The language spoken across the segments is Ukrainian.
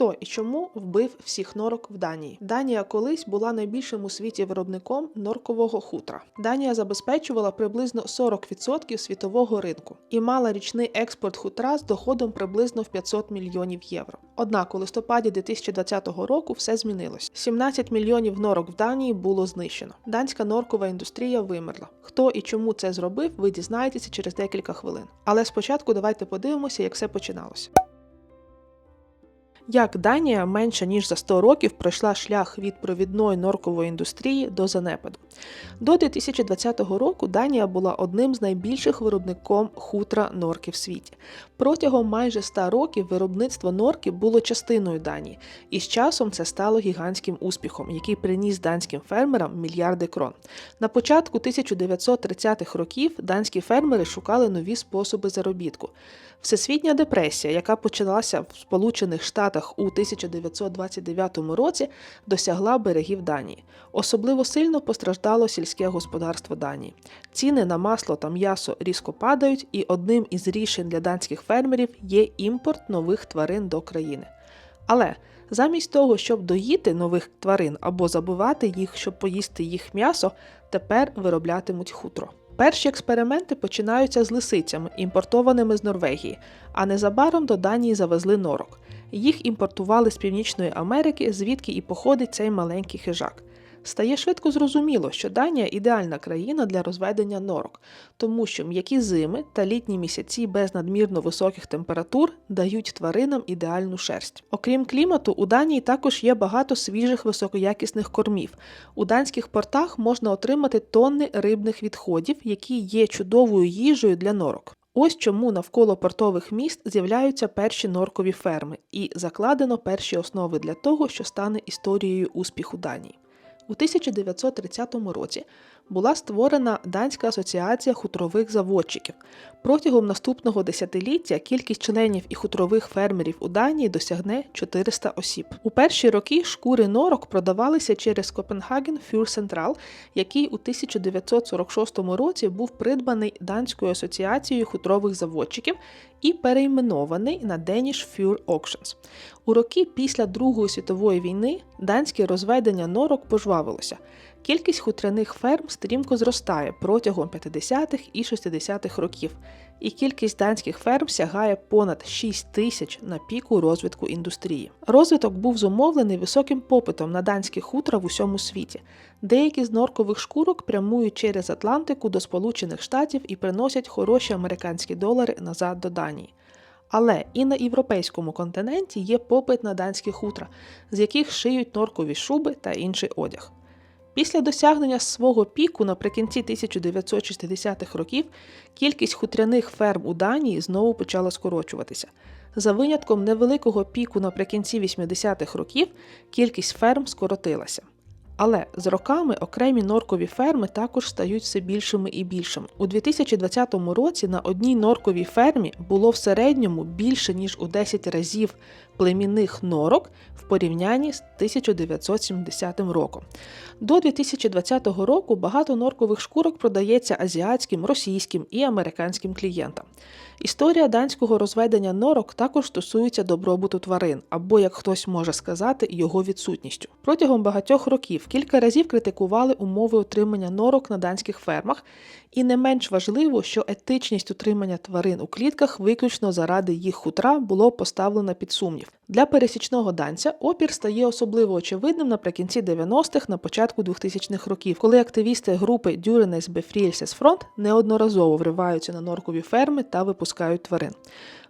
Хто і чому вбив всіх норок в Данії? Данія колись була найбільшим у світі виробником норкового хутра. Данія забезпечувала приблизно 40% світового ринку і мала річний експорт хутра з доходом приблизно в 500 мільйонів євро. Однак у листопаді 2020 року все змінилось. 17 мільйонів норок в Данії було знищено. Данська норкова індустрія вимерла. Хто і чому це зробив, ви дізнаєтеся через декілька хвилин. Але спочатку давайте подивимося, як все починалося. Як Данія менше ніж за 100 років пройшла шлях від провідної норкової індустрії до занепаду. До 2020 року Данія була одним з найбільших виробником хутра норки в світі. Протягом майже 100 років виробництво норки було частиною Данії, і з часом це стало гігантським успіхом, який приніс данським фермерам мільярди крон. На початку 1930-х років данські фермери шукали нові способи заробітку. Всесвітня депресія, яка почалася в Сполучених Штатах у 1929 році, досягла берегів Данії. Особливо сильно постраждало сільське господарство Данії. Ціни на масло та м'ясо різко падають, і одним із рішень для данських фермерів є імпорт нових тварин до країни. Але замість того, щоб доїти нових тварин або забивати їх, щоб поїсти їх м'ясо, тепер вироблятимуть хутро. Перші експерименти починаються з лисицями, імпортованими з Норвегії, а незабаром до Данії завезли норок. Їх імпортували з Північної Америки, звідки і походить цей маленький хижак. Стає швидко зрозуміло, що Данія ідеальна країна для розведення норок, тому що м'які зими та літні місяці без надмірно високих температур дають тваринам ідеальну шерсть. Окрім клімату, у Данії також є багато свіжих високоякісних кормів. У данських портах можна отримати тонни рибних відходів, які є чудовою їжею для норок. Ось чому навколо портових міст з'являються перші норкові ферми, і закладено перші основи для того, що стане історією успіху Данії. У 1930 році була створена Данська асоціація хутрових заводчиків. Протягом наступного десятиліття кількість членів і хутрових фермерів у Данії досягне 400 осіб. У перші роки шкури норок продавалися через Копенгаген Фюр Централ, який у 1946 році був придбаний Данською асоціацією хутрових заводчиків і перейменований на Danish Fur Auctions. У роки після Другої світової війни данське розведення норок пожвавилося. Кількість хутряних ферм стрімко зростає протягом 50-х і 60-х років, і кількість данських ферм сягає понад 6 тисяч на піку розвитку індустрії. Розвиток був зумовлений високим попитом на данські хутра в усьому світі. Деякі з норкових шкурок прямують через Атлантику до Сполучених Штатів і приносять хороші американські долари назад до Данії. Але і на європейському континенті є попит на данські хутра, з яких шиють норкові шуби та інший одяг. Після досягнення свого піку наприкінці 1960-х років кількість хутряних ферм у Данії знову почала скорочуватися. За винятком невеликого піку наприкінці 80-х років кількість ферм скоротилася. Але з роками окремі норкові ферми також стають все більшими і більшими. У 2020 році на одній норковій фермі було в середньому більше ніж у 10 разів племінних норок в порівнянні з 1970 роком. До 2020 року багато норкових шкурок продається азіатським, російським і американським клієнтам. Історія данського розведення норок також стосується добробуту тварин, або, як хтось може сказати, його відсутністю. Протягом багатьох років кілька разів критикували умови утримання норок на данських фермах, і не менш важливо, що етичність утримання тварин у клітках виключно заради їх хутра було поставлено під сумнів. Для пересічного данця опір стає особливо очевидним наприкінці 90-х, на початку 2000-х років, коли активісти групи Durenes Befrielses Front неодноразово вриваються на норкові ферми та випускають тварин.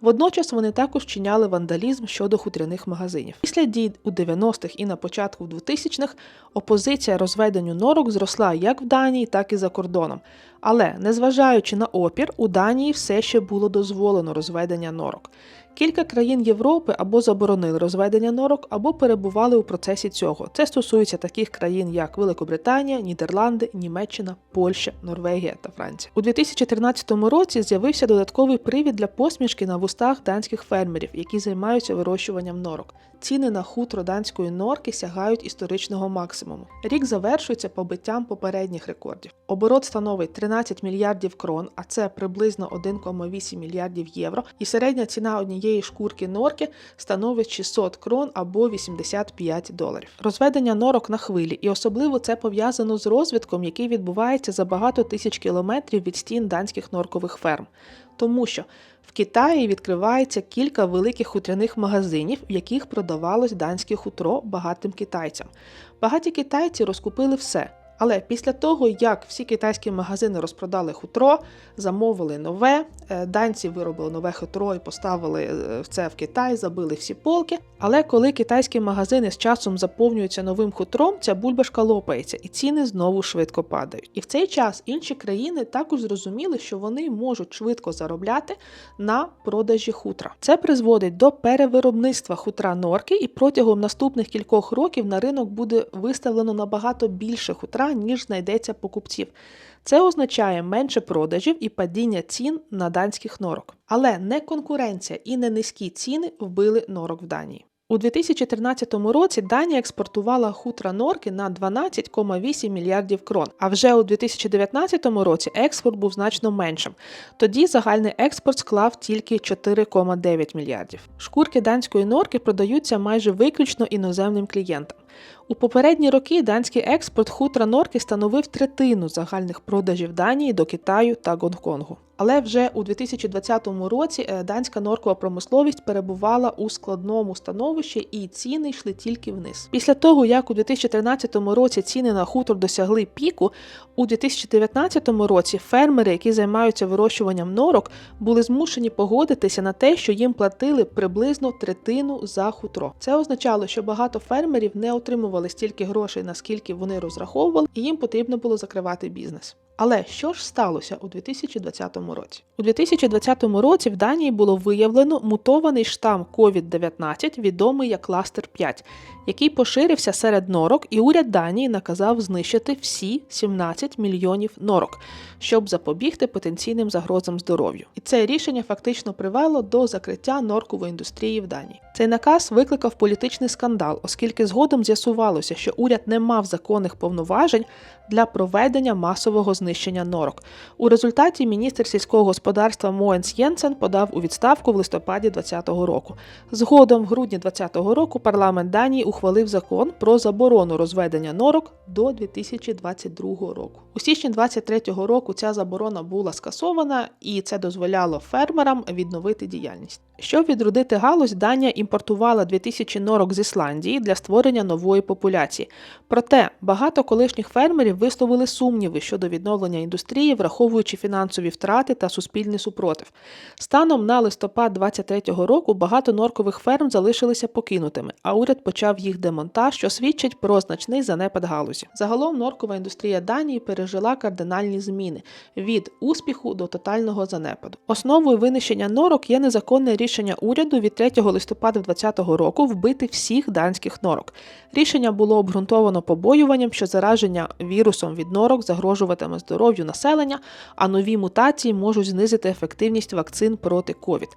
Водночас вони також чиняли вандалізм щодо хутряних магазинів. Після дій у 90-х і на початку 2000-х опозиція розведенню норок зросла як в Данії, так і за кордоном. Але, незважаючи на опір, у Данії все ще було дозволено розведення норок. Кілька країн Європи або заборонили розведення норок, або перебували у процесі цього. Це стосується таких країн, як Великобританія, Нідерланди, Німеччина, Польща, Норвегія та Франція. У 2013 році з'явився додатковий привід для посмішки на вустах данських фермерів, які займаються вирощуванням норок. Ціни на хутро данської норки сягають історичного максимуму. Рік завершується побиттям попередніх рекордів. Оборот становить 13 мільярдів крон, а це приблизно 1,8 мільярдів євро. І середня ціна однієї шкурки норки становить 600 крон або 85 доларів. Розведення норок на хвилі, і особливо це пов'язано з розвитком, який відбувається за багато тисяч кілометрів від стін данських норкових ферм. Тому що в Китаї відкривається кілька великих хутряних магазинів, в яких продавалось данське хутро багатим китайцям. Багаті китайці розкупили все. Але після того, як всі китайські магазини розпродали хутро, замовили нове, е, данці виробили нове хутро і поставили е, це в Китай, забили всі полки. Але коли китайські магазини з часом заповнюються новим хутром, ця бульбашка лопається і ціни знову швидко падають. І в цей час інші країни також зрозуміли, що вони можуть швидко заробляти на продажі хутра. Це призводить до перевиробництва хутра норки, і протягом наступних кількох років на ринок буде виставлено набагато більше хутра, ніж знайдеться покупців. Це означає менше продажів і падіння цін на данських норок. Але не конкуренція і не низькі ціни вбили норок в Данії. У 2013 році Данія експортувала хутра норки на 12,8 мільярдів крон. А вже у 2019 році експорт був значно меншим. Тоді загальний експорт склав тільки 4,9 мільярдів. Шкурки данської норки продаються майже виключно іноземним клієнтам. У попередні роки данський експорт хутра норки становив третину загальних продажів Данії до Китаю та Гонконгу. Але вже у 2020 році е, данська норкова промисловість перебувала у складному становищі і ціни йшли тільки вниз. Після того, як у 2013 році ціни на хутор досягли піку, у 2019 році фермери, які займаються вирощуванням норок, були змушені погодитися на те, що їм платили приблизно третину за хутро. Це означало, що багато фермерів не отримували стільки грошей, наскільки вони розраховували, і їм потрібно було закривати бізнес. Але що ж сталося у 2020 році? У 2020 році в Данії було виявлено мутований штам COVID-19, відомий як кластер 5, який поширився серед норок, і уряд Данії наказав знищити всі 17 мільйонів норок, щоб запобігти потенційним загрозам здоров'ю. І це рішення фактично привело до закриття норкової індустрії в Данії. Цей наказ викликав політичний скандал, оскільки згодом з'ясувалося, що уряд не мав законних повноважень для проведення масового знищення норок. У результаті міністр сільського господарства Моенс Єнсен подав у відставку в листопаді 2020 року. Згодом, в грудні 2020 року, парламент Данії ухвалив закон про заборону розведення норок до 2022 року. У січні 2023 року ця заборона була скасована, і це дозволяло фермерам відновити діяльність. Щоб відродити галузь, Данія імпортувала 2000 норок з Ісландії для створення нової популяції. Проте багато колишніх фермерів висловили сумніви щодо відновлення індустрії, враховуючи фінансові втрати та суспільний супротив. Станом на листопад 2023 року багато норкових ферм залишилися покинутими, а уряд почав їх демонтаж, що свідчить про значний занепад галузі. Загалом норкова індустрія Данії пережила кардинальні зміни від успіху до тотального занепаду. Основою винищення норок є незаконне рішення рішення уряду від 3 листопада 2020 року вбити всіх данських норок. Рішення було обґрунтовано побоюванням, що зараження вірусом від норок загрожуватиме здоров'ю населення, а нові мутації можуть знизити ефективність вакцин проти ковід.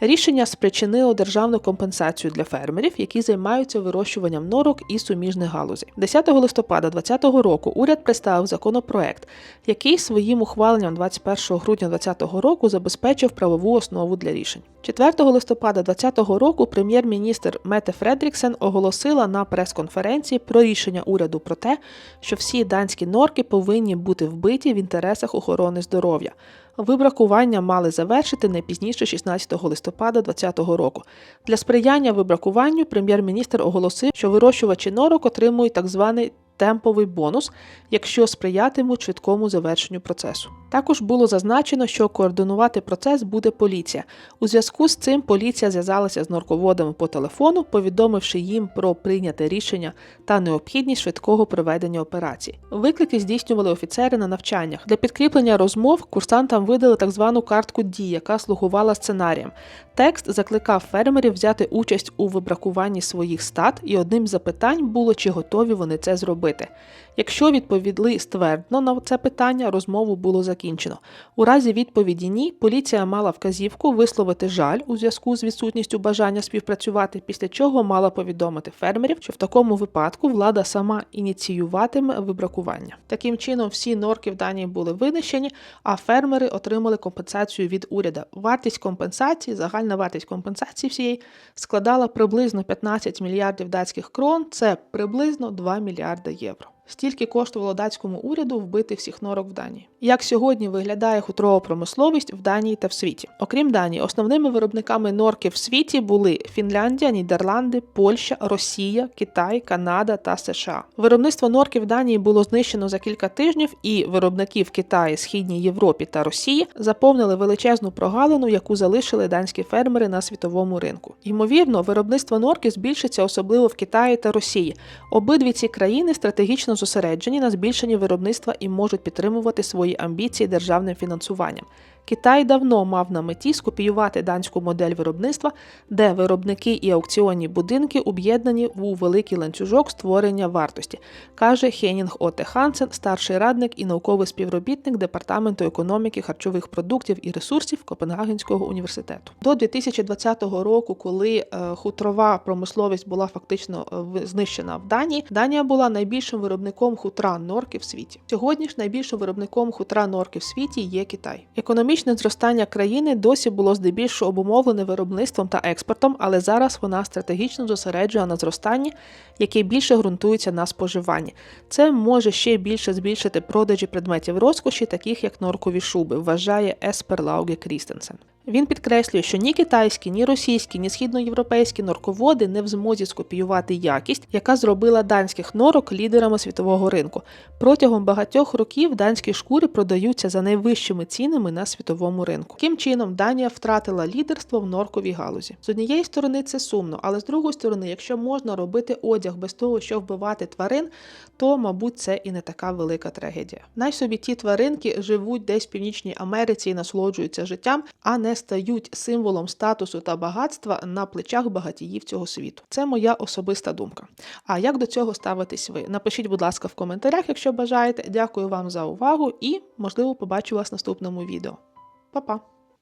Рішення спричинило державну компенсацію для фермерів, які займаються вирощуванням норок і суміжних галузей. 10 листопада 2020 року уряд представив законопроект, який своїм ухваленням 21 грудня 2020 року забезпечив правову основу для рішень. 4 листопада 2020 року прем'єр-міністр Мете Фредріксен оголосила на прес-конференції про рішення уряду про те, що всі данські норки повинні бути вбиті в інтересах охорони здоров'я. Вибракування мали завершити не пізніше 16 листопада 2020 року. Для сприяння вибракуванню прем'єр-міністр оголосив, що вирощувачі норок отримують так званий темповий бонус, якщо сприятимуть швидкому завершенню процесу. Також було зазначено, що координувати процес буде поліція. У зв'язку з цим поліція зв'язалася з норководами по телефону, повідомивши їм про прийняте рішення та необхідність швидкого проведення операції. Виклики здійснювали офіцери на навчаннях. Для підкріплення розмов курсантам видали так звану картку дій, яка слугувала сценарієм. Текст закликав фермерів взяти участь у вибракуванні своїх стат, і одним з запитань було, чи готові вони це зробити. Якщо відповіли ствердно на це питання, розмову було закінчено закінчено. У разі відповіді ні, поліція мала вказівку висловити жаль у зв'язку з відсутністю бажання співпрацювати, після чого мала повідомити фермерів, що в такому випадку влада сама ініціюватиме вибракування. Таким чином, всі норки в Данії були винищені, а фермери отримали компенсацію від уряду. Вартість компенсації, загальна вартість компенсації всієї складала приблизно 15 мільярдів датських крон, це приблизно 2 мільярди євро. Стільки коштувало датському уряду вбити всіх норок в Данії. Як сьогодні виглядає хутрова промисловість в Данії та в світі? Окрім Данії, основними виробниками норки в світі були Фінляндія, Нідерланди, Польща, Росія, Китай, Канада та США. Виробництво норки в Данії було знищено за кілька тижнів, і виробники в Китаї, Східній Європі та Росії заповнили величезну прогалину, яку залишили данські фермери на світовому ринку. Ймовірно, виробництво норки збільшиться особливо в Китаї та Росії. Обидві ці країни стратегічно зосереджені на збільшенні виробництва і можуть підтримувати свої амбіції державним фінансуванням. Китай давно мав на меті скопіювати данську модель виробництва, де виробники і аукціонні будинки об'єднані у великий ланцюжок створення вартості, каже Хенінг Оте Хансен, старший радник і науковий співробітник департаменту економіки, харчових продуктів і ресурсів Копенгагенського університету. До 2020 року, коли е, хутрова промисловість була фактично е, знищена в Данії, Данія була найбільшим виробником хутра норки в світі. Сьогодні ж найбільшим виробником хутра норки в світі є Китай. Економічне зростання країни досі було здебільшого обумовлене виробництвом та експортом, але зараз вона стратегічно зосереджує на зростанні, яке більше ґрунтується на споживанні. Це може ще більше збільшити продажі предметів розкоші, таких як норкові шуби, вважає Еспер Лауге Крістенсен. Він підкреслює, що ні китайські, ні російські, ні східноєвропейські норководи не в змозі скопіювати якість, яка зробила данських норок лідерами світового ринку. Протягом багатьох років данські шкури продаються за найвищими цінами на світовому ринку. Таким чином, Данія втратила лідерство в норковій галузі. З однієї сторони це сумно, але з другої сторони, якщо можна робити одяг без того, щоб вбивати тварин, то, мабуть, це і не така велика трагедія. Най собі ті тваринки живуть десь в Північній Америці і насолоджуються життям, а не стають символом статусу та багатства на плечах багатіїв цього світу. Це моя особиста думка. А як до цього ставитесь ви? Напишіть, будь ласка, в коментарях, якщо бажаєте. Дякую вам за увагу і, можливо, побачу вас в наступному відео. Pa, pa.